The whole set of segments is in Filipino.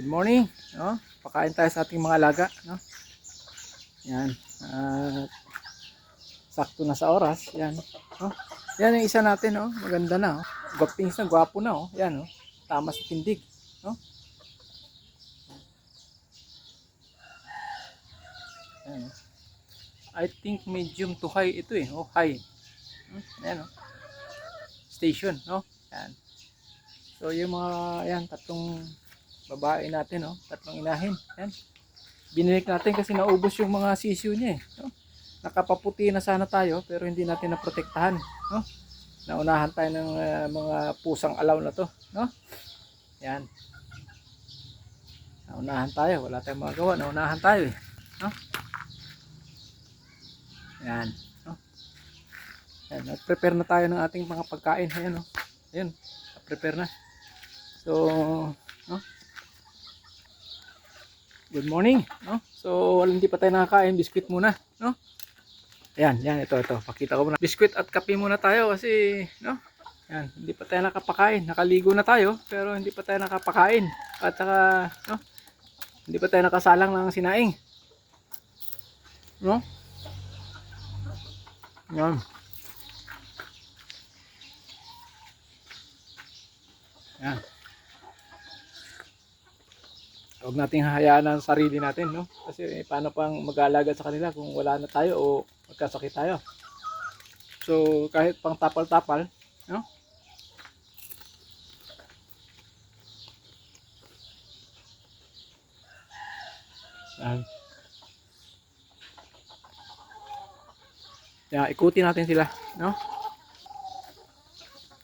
Good morning, no? Pakain tayo sa ating mga alaga, no? Yan. At sakto na sa oras, yan. No? Yan yung isa natin, no? Maganda na, oh. Gwapings na, gwapo na, oh. Yan, oh. Tama sa tindig, no? Yan, oh. I think medium to high ito eh, oh, high. Hmm, Yan, oh. Station, no? Yan. So yung mga yan tatlong babae natin no, tatlong inahin. Yan. Binilik natin kasi naubos yung mga sisiyo niya eh, no? Nakapaputi na sana tayo pero hindi natin naprotektahan, no? Naunahan tayo ng ah, mga pusang alaw na to, no? Yan. Naunahan tayo, wala tayong magagawa, naunahan tayo eh, no? Yan, no? Yan, prepare na tayo ng ating mga pagkain, ayan no. Ayun, prepare na. So, no? Good morning, no? So, hindi pa tayo nakakain, biskwit muna, no? Ayan, yan, ito, ito. Pakita ko muna. Biskwit at kape muna tayo kasi, no? Yan, hindi pa tayo nakapakain. Nakaligo na tayo, pero hindi pa tayo nakapakain. At saka, no? Hindi pa tayo nakasalang ng sinaing. No? Yan. Yan. Huwag nating hahayaan ang sarili natin, no? Kasi eh, paano pang mag-aalaga sa kanila kung wala na tayo o magkasakit tayo. So, kahit pang tapal-tapal, no? Yan. Yan, ikutin natin sila, no?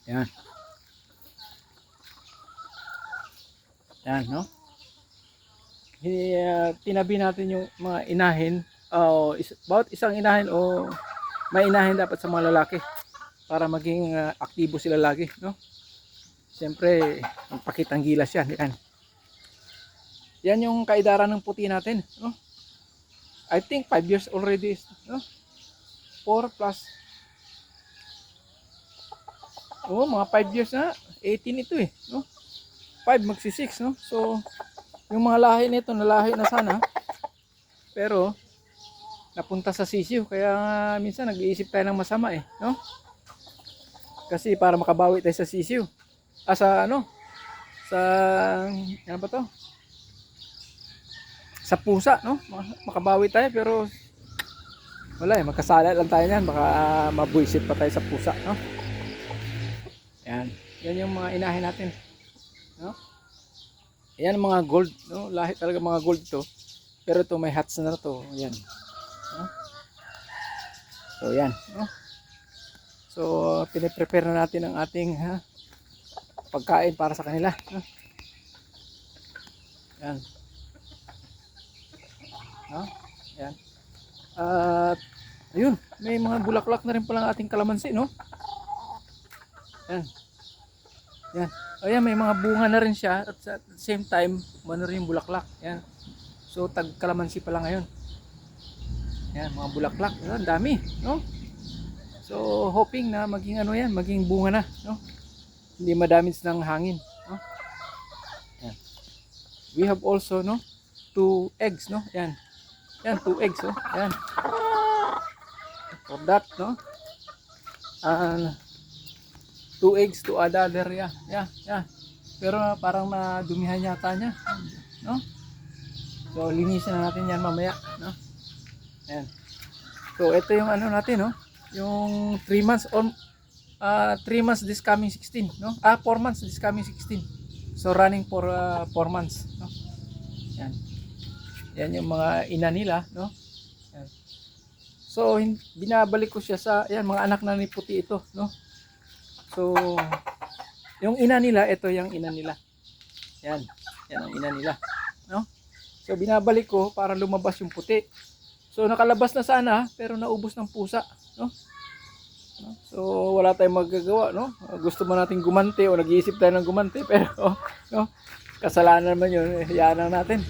Yan. Yan, no? Ah, tinabi natin yung mga inahin, o is, bawat isang inahin o may inahin dapat sa mga lalaki para maging ah, aktibo sila lagi, no? Siyempre, magpakitang gilas yan, yan. Yan yung kaidaran ng puti natin, no? I think 5 years already, no? 4 plus Oo, mga 5 years na. 18 ito eh, no? 5 magsi 6 no so yung mga lahi nito nalahi na sana. Pero napunta sa sisiyo kaya minsan nag-iisip tayo ng masama eh no? Kasi para makabawi tayo sa sisiyo ah sa ano? Sa ano ba to? Sa pusa no? Ma- makabawi tayo pero wala eh magkasala lang tayo niyan. Baka ah, mabuisit pa tayo sa pusa no? Yan. Yan yung mga inahin natin no? Ayan mga gold, no? Lahi talaga mga gold to. Pero to may hats na to. Ayan. No? So yan, no? So piniprepare na natin ang ating ha, pagkain para sa kanila, no? Yan. No? Yan. At ayun, may mga bulaklak na rin pala ang ating kalamansi, no? Yan. Yan. Ayan, may mga bunga na rin siya at sa- same time, ano rin yung bulaklak. Yan. So, tag kalamansi pa lang ngayon. Yan, mga bulaklak. Yan, dami, no? So, hoping na maging ano yan, maging bunga na, no? Hindi madamage ng hangin, no? Yan. We have also, no, two eggs, no? Yan. Yan, two eggs, oh. Yan. For that, no? And two eggs to another yeah yeah yeah. Pero parang nadumihan yata niya no? So linisin na natin yan mamaya no? Yan so ito yung ano natin no? Yung 3 months on uh, 3 months this coming 16 no? Ah 4 months this coming 16 so running for 4 months no? Yan yan yung mga ina nila no? Yan. so binabalik ko siya sa yan mga anak na ni puti ito no So, yung ina nila, ito yung ina nila. Yan. Yan ang ina nila. No? So, binabalik ko para lumabas yung puti. So, nakalabas na sana, pero naubos ng pusa. No? No? So, wala tayong magagawa. No? Gusto mo natin gumante o nag-iisip tayo ng gumante, pero no? kasalanan naman yun. Eh, Hayaan lang natin.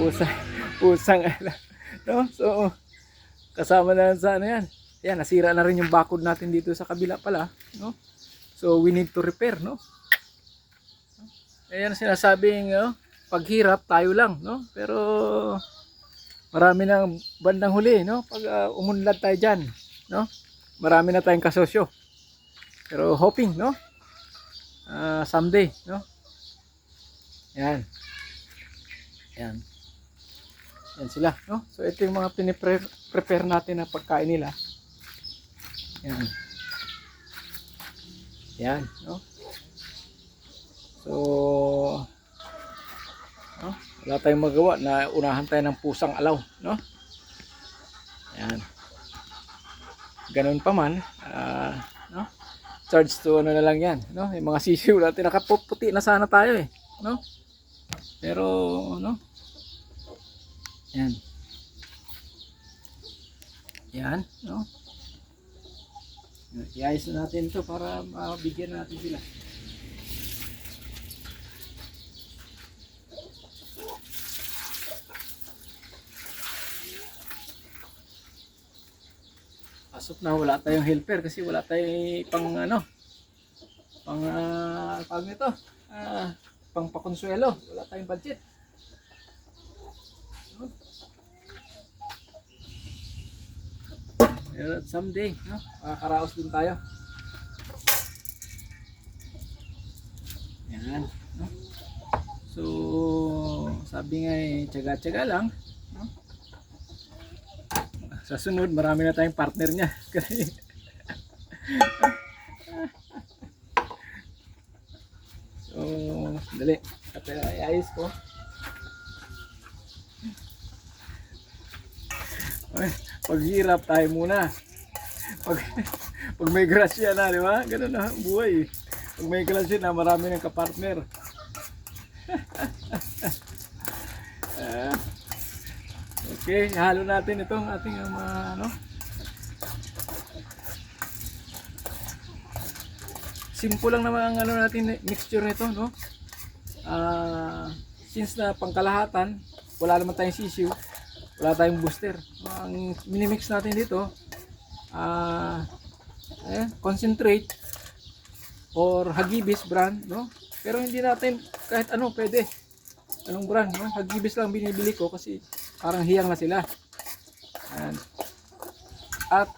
Pusa. Pusang no? So, kasama na sa ano yan. Yan, nasira na rin yung bakod natin dito sa kabila pala, no? So we need to repair, no? Ayan sinasabing, no? paghirap tayo lang, no? Pero marami ng bandang huli, no? Pag ah, umunlad tayo diyan, no? Marami na tayong kasosyo. Pero hoping, no? Ah, someday, no? Yan. Yan. Yan sila, no? So ito yung mga pinipre-prepare natin na pagkain nila. Yan. Yan, no? So, no? wala tayong magawa na unahan tayo ng pusang alaw, no? Yan. Ganun pa man, ah, no? Charge to ano na lang yan, no? Yung mga sisiw natin, nakapuputi na sana tayo eh, no? Pero, no? Yan. Yan, no? Iayos na natin ito para mabigyan natin sila. Pasok na wala tayong helper kasi wala tayong pang ano pang uh, pag nito? Ah, pang pakonsuelo. Wala tayong budget pero someday no? makakaraos din tayo yan no? so sabi nga eh tsaga-tsaga lang no? sa sunod marami na tayong partner niya so dali at uh, ayos ko paghirap tayo muna pag, pag may grasya na di ba ganun na ang buhay pag may grasya na marami ng kapartner Ah. Okay, halo natin itong ating uh, mga ano. Simple lang naman ang ano natin mixture nito, no? Ah, since na pangkalahatan, wala naman tayong sisiw, wala tayong booster. Ang minimix natin dito, ah, eh, concentrate or hagibis brand, no? Pero hindi natin kahit ano pwede. Anong brand, no? Hagibis lang binibili ko kasi parang hiyang na sila. Ayan. At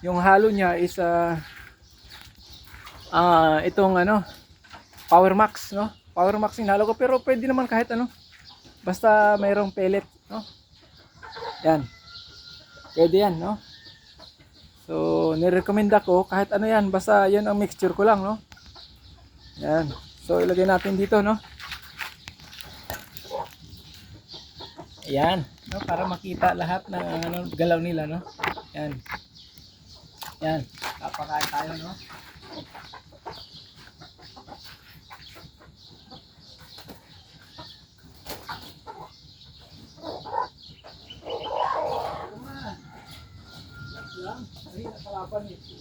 yung halo niya is ah ah, itong ano Power Max, no? Power Max yung halo ko pero pwede naman kahit ano. Basta mayroong pellet, no? Yan. Pwede yan, no? So, nirecommend ako kahit ano yan, basta yan ang mixture ko lang, no? Yan. So, ilagay natin dito, no? Ayan, no, para makita lahat ng ano, galaw nila, no? Yan. Yan, papakain tayo, no? пам'яті.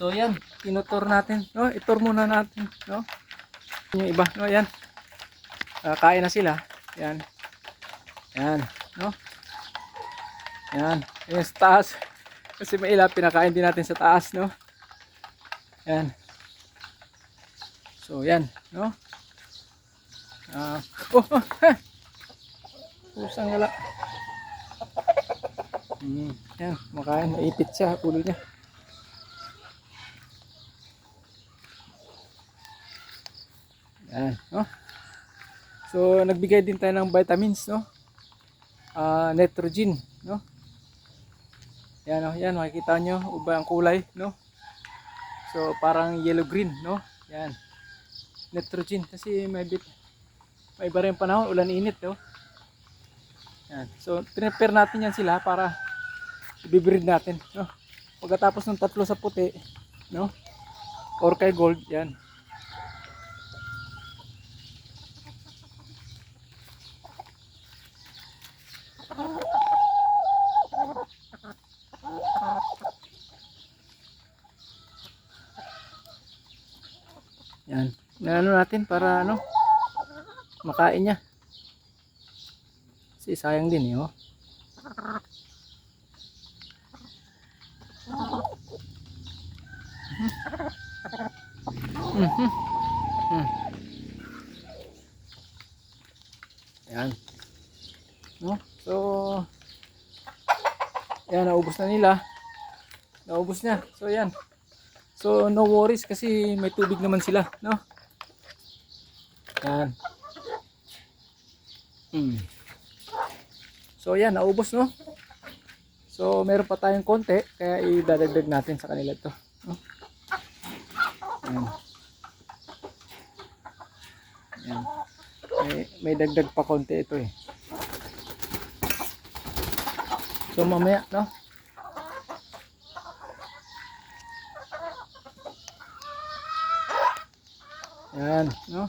So yan, tinutur natin, no? Itur muna natin, no? Yung iba, no? Yan. Ah, kain na sila. Yan. Yan, no? Yan. Yan taas. Kasi may ila, pinakain din natin sa taas, no? Yan. So, yan, no? Ah, oh, oh, ha! Pusang wala. Hmm, yan, makain, naipit siya, ulo niya. Yan, no? So, nagbigay din tayo ng vitamins, no? Ah, nitrogen, no? Yan, no? Yan, makikita nyo, uba ang kulay, no? So, parang yellow-green, no? Yan. Nitrogen, kasi may bit, may iba rin panahon, ulan init, no? Yan. So, prepare natin yan sila para ibibreed natin, no? Pagkatapos ng tatlo sa puti, no? Or kay gold, yan. Yan. Ano natin para ano? Makain niya. Kasi sayang din eh, oh. Mhm. Yan. No? So, yan, naubos na nila. Naubos na. So, yan. So, no worries kasi may tubig naman sila, no? Yan. Hmm. So, yan, naubos, no? So, meron pa tayong konti, kaya idadagdag natin sa kanila to. No? Yan. Yan. May, may dagdag pa konti ito eh. So, mamaya, no? Yan, no?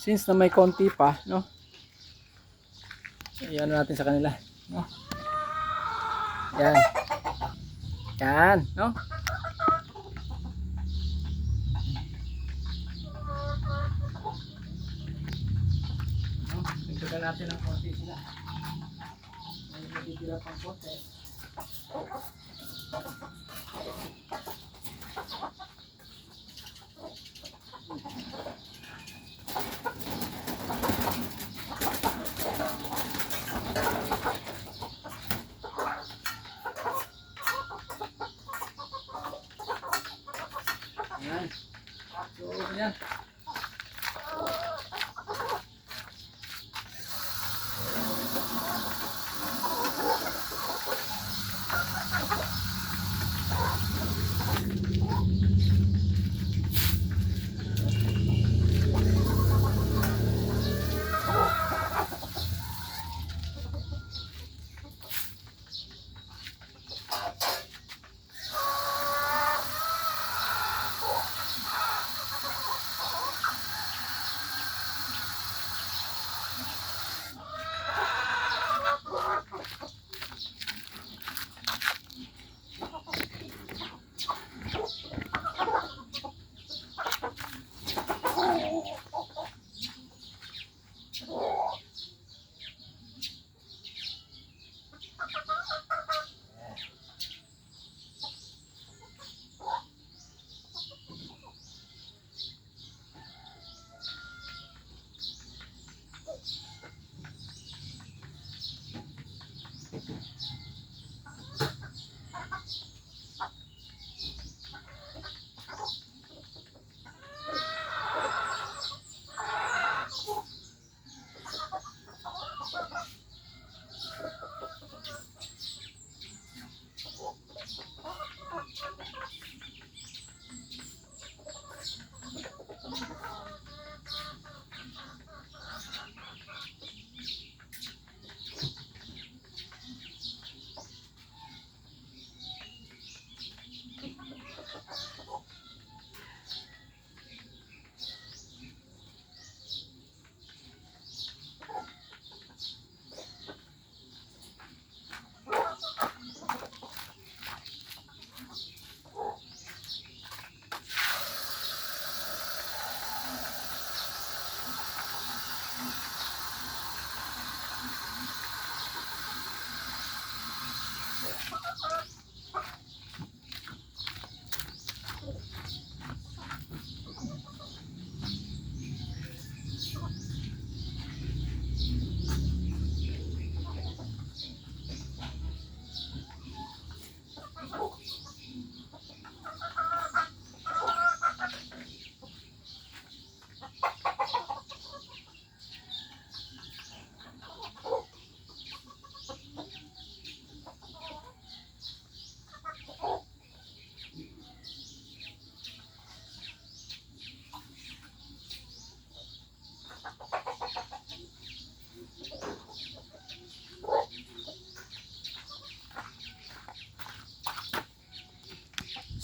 Since na may konti pa, no? Iyan natin sa kanila, no? Yan. Yan, no? Dagdagan natin ng konti sila. May natitira pang konti.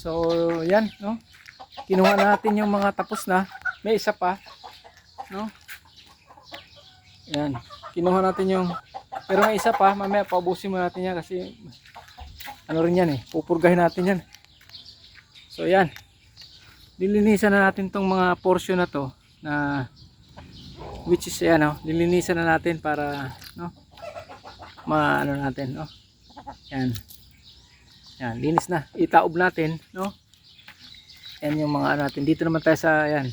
So, yan, no? Kinuha natin yung mga tapos na. May isa pa, no? Yan. Kinuha natin yung pero may isa pa, mamaya paubusin mo natin yan kasi ano rin yan eh, pupurgahin natin yan. So yan. Lilinisan na natin tong mga portion na to na which is yan oh, lilinisan na natin para no maano natin no. Yan. Yan, linis na. Itaob natin, no? Yan yung mga ano natin. Dito naman tayo sa yan.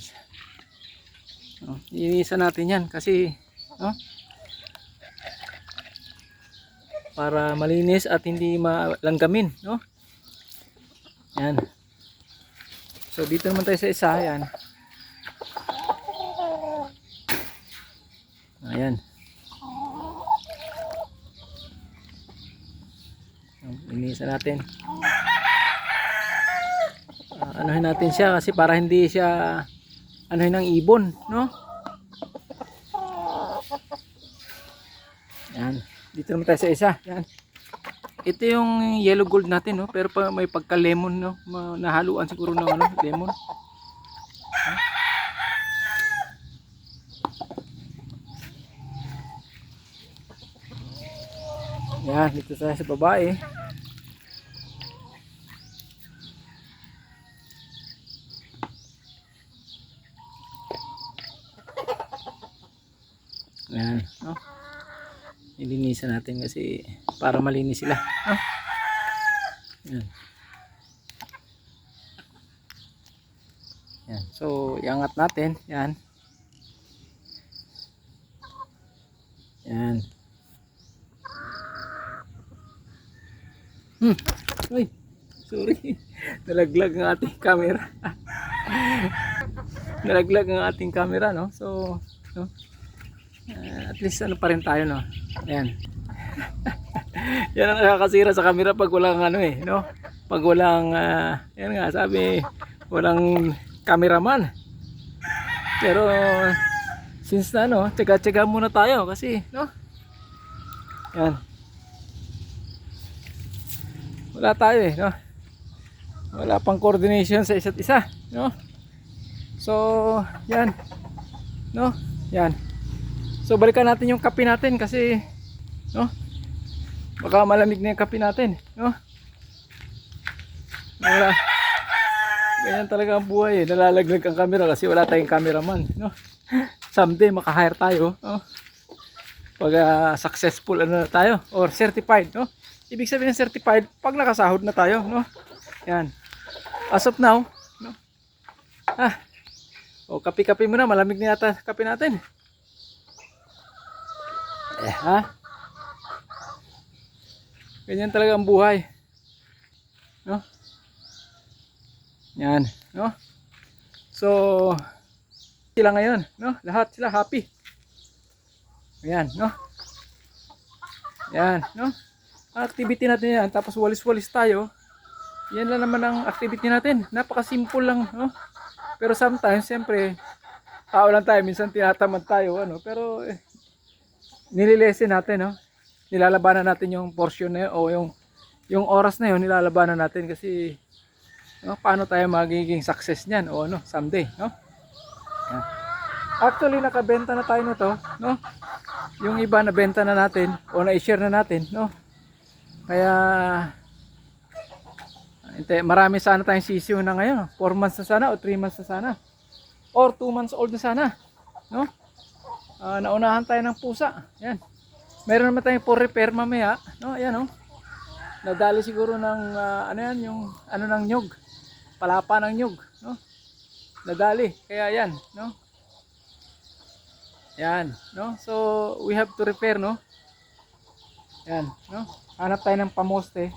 No, linisan natin yan kasi no? para malinis at hindi malanggamin no yan so dito naman tayo sa isa yan ayan linisan natin Ah, anuhin natin siya kasi para hindi siya anuhin ng ibon no yan dito naman tayo sa isa. Yan. Ito yung yellow gold natin, no? Pero pa may pagka lemon, no? Nahaluan siguro ng ano, lemon. Yan, dito tayo sa babae. Yan, no? Ilinisan natin kasi para malinis sila. Ah. Yan. Yan. So, iangat natin. Yan. Yan. Hmm. Uy. Sorry. Nalaglag ang ating camera. Nalaglag ang ating camera, no? So, no? Ah, at least ano pa rin tayo no ayan yan ang nakakasira sa camera pag walang ano eh no? Pag walang ah, yan nga sabi walang cameraman. Pero since na ano tsaga tsaga muna tayo kasi no? Yan. Wala tayo eh no? Wala pang coordination sa isa't isa no? So yan no? Yan. So balikan natin yung kape natin kasi no? Baka malamig na yung kape natin, no? Wala. Ganyan talaga ang buhay eh. Nalalaglag ang camera kasi wala tayong cameraman, no? Someday maka-hire tayo, no? Pag ah, successful ano na tayo or certified, no? Ibig sabihin ng certified pag nakasahod na tayo, no? Yan. As of now, no? Ah. O kape-kape muna, malamig na yata kape natin. Eh, ha? Ganyan talaga ang buhay. No? Yan, no? So, sila ngayon, no? Lahat sila happy. Ayan, no? Yan, no? Activity natin yan, tapos walis-walis tayo. Yan lang naman ang activity natin. Napaka-simple lang, no? Pero sometimes, siyempre, tao lang tayo, minsan tinatamad tayo, ano? Pero, eh, nililesen natin, no? Nilalabanan natin yung portion na yun, o yung yung oras na yun, nilalabanan natin kasi no, paano tayo magiging success niyan o ano, someday, no? Yan. Actually, nakabenta na tayo nito, no? Yung iba nabenta na natin o na-share na natin, no? Kaya Hindi, marami sana tayong sisiyo na ngayon. 4 months na sana o 3 months na sana. Or 2 months old na sana. No? Ah, naunahan tayo ng pusa. Yan. Meron naman tayong for repair mamaya. No, ayan oh. Nadali siguro ng ah, ano yan, yung ano ng nyug. Palapa ng nyug, no? Nadali. Kaya yan, no? Yan, no? So, we have to repair, no? Yan, no? Hanap tayo ng pamoste.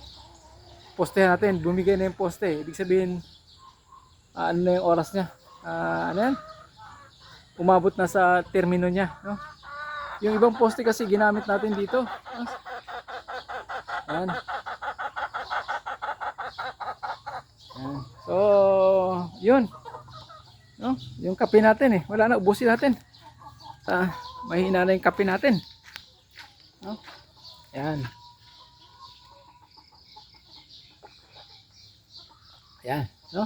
Postehan natin, bumigay na yung poste. Ibig sabihin, ah, ano na yung oras niya? Ah, ano yan? umabot na sa termino niya, no? Yung ibang poste kasi ginamit natin dito. Yan. Yan. So, yun. No? Yung kape natin eh. Wala na, ubusin natin. Ah, mahina na yung kape natin. No? Yan. Yan, no?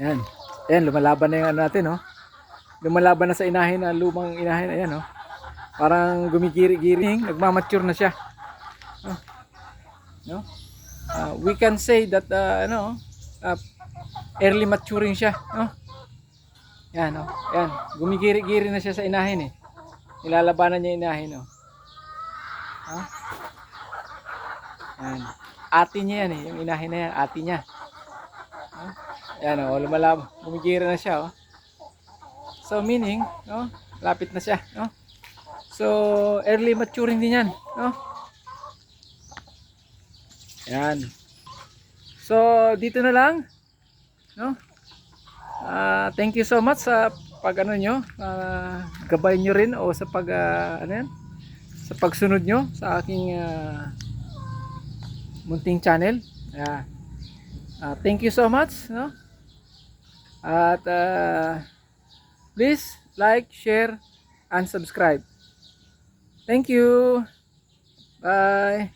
Yan. Ayan, lumalaban na yung ano natin, no? Lumalaban na sa inahin na lumang inahin, ayan, no? Parang gumigiri-giri, nagmamature na siya. No? no? Ah, we can say that, uh, ano, ah, early maturing siya, no? Yan, no? Yan, gumigiri-giri na siya sa inahin, eh. Nilalabanan niya inahin, no? Ha? Yan. Ate niya yan, eh. Yung inahin na yan, ate niya. Yan o, lumalab, gumigira na siya oh. So meaning, no, lapit na siya, no? So early maturing din yan, no? Yan. So dito na lang, no? Ah, thank you so much sa pag ano nyo, ah, gabay nyo rin o sa pag ah, ano yan? Sa pagsunod nyo sa aking ah, munting channel. Yeah. Ah, thank you so much, no? At uh, please like, share, and subscribe. Thank you. Bye.